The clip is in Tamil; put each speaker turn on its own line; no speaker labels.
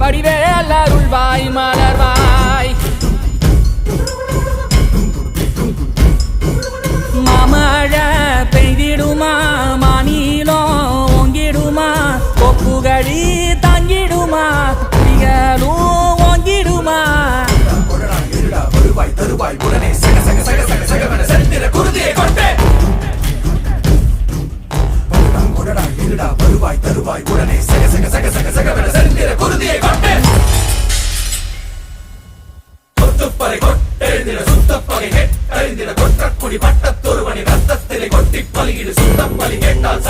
வடிவேல் அருள்வாய் மலர்வாய் மாமழ பெய்திடுமா மாநிலம் ஓங்கிடுமா
கொப்புகழி தங்கிடுமா புலிகளும் ஓங்கிடுமா தருவாய் தருவாய் உடனே சக சக சக சக சகவன சரித்திர குருதியை கொட்டே வருவாய் தருவாய் உடனே சக சக சக சக சகவன சரித்திர குருதியை கொட்டே கொத்துப்பறை கொட்டெழுந்திட சுத்தப்பகை கெட்டழிந்திட கொற்றக்குடி பட்டத்தொருவனின் ரத்தத்திலே கொட்டி பலியிடு சுத்தப்பலி கேட்டால்